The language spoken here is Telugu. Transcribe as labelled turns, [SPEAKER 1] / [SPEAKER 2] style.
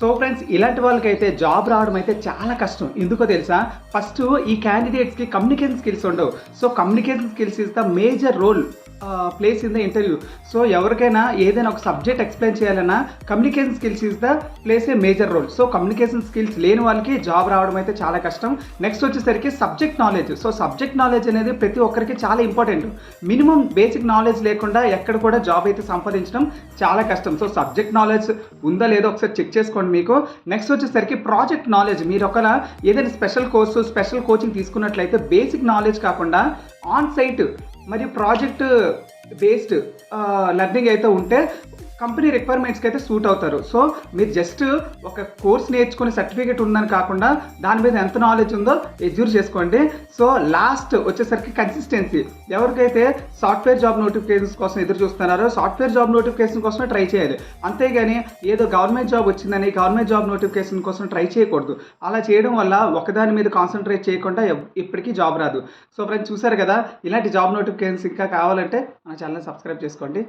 [SPEAKER 1] సో ఫ్రెండ్స్ ఇలాంటి వాళ్ళకైతే జాబ్ రావడం అయితే చాలా కష్టం. ఎందుకో తెలుసా? ఫస్ట్ ఈ క్యాండిడేట్స్కి కమ్యూనికేషన్ స్కిల్స్ ఉండవు. So communication skills is the major role plays in the interview so ఎవరికైనా ఏదైనా ఒక సబ్జెక్ట్ ఎక్స్ప్లెయిన్ చేయాలన్నా communication skills is the place a major role so communication skills లేని వాళ్ళకి జాబ్ రావడం అయితే చాలా కష్టం. నెక్స్ట్ వచ్చేసరికి subject knowledge so subject knowledge అనేది ప్రతి ఒక్కరికి చాలా ఇంపార్టెంట్ మినిమం బేసిక్ నాలెడ్జ్ లేకుండా ఎక్కడ కూడా జాబ్ అయితే సంపాదించడం చాలా కష్టం. సో సబ్జెక్ట్ నాలెడ్జ్ ఉందా లేదో ఒకసారి చెక్ చేసుకోండి మీకు. నెక్స్ట్ వచ్చేసరికి ప్రాజెక్ట్ నాలెడ్జ్ మీరు ఒకవేళ ఏదైనా స్పెషల్ కోర్సు స్పెషల్ కోచింగ్ తీసుకున్నట్లయితే బేసిక్ నాలెడ్జ్ కాకుండా ఆన్ సైట్ మరియు ప్రాజెక్ట్ బేస్డ్ లెర్నింగ్ అయితే ఉంటే కంపెనీ రిక్వైర్మెంట్స్కి అయితే సూట్ అవుతారు. సో మీరు జస్ట్ ఒక కోర్స్ నేర్చుకునే సర్టిఫికేట్ ఉందని కాకుండా దాని మీద ఎంత నాలెడ్జ్ ఉందో ఎజ్యూర్ చేసుకోండి. సో లాస్ట్ వచ్చేసరికి కన్సిస్టెన్సీ ఎవరికైతే సాఫ్ట్వేర్ జాబ్ నోటిఫికేషన్స్ కోసం ఎదురు చూస్తున్నారో సాఫ్ట్వేర్ జాబ్ నోటిఫికేషన్ కోసమే ట్రై చేయాలి. అంతేగాని ఏదో గవర్నమెంట్ జాబ్ వచ్చిందని గవర్నమెంట్ జాబ్ నోటిఫికేషన్ కోసం ట్రై చేయకూడదు. అలా చేయడం వల్ల ఒకదాని మీద కాన్సన్ట్రేట్ చేయకుండా ఇప్పటికీ జాబ్ రాదు. సో ఫ్రెండ్స్ చూసారు కదా? ఇలాంటి జాబ్ నోటిఫికేషన్స్ ఇంకా కావాలంటే మన ఛానల్ సబ్స్క్రైబ్ చేసుకోండి.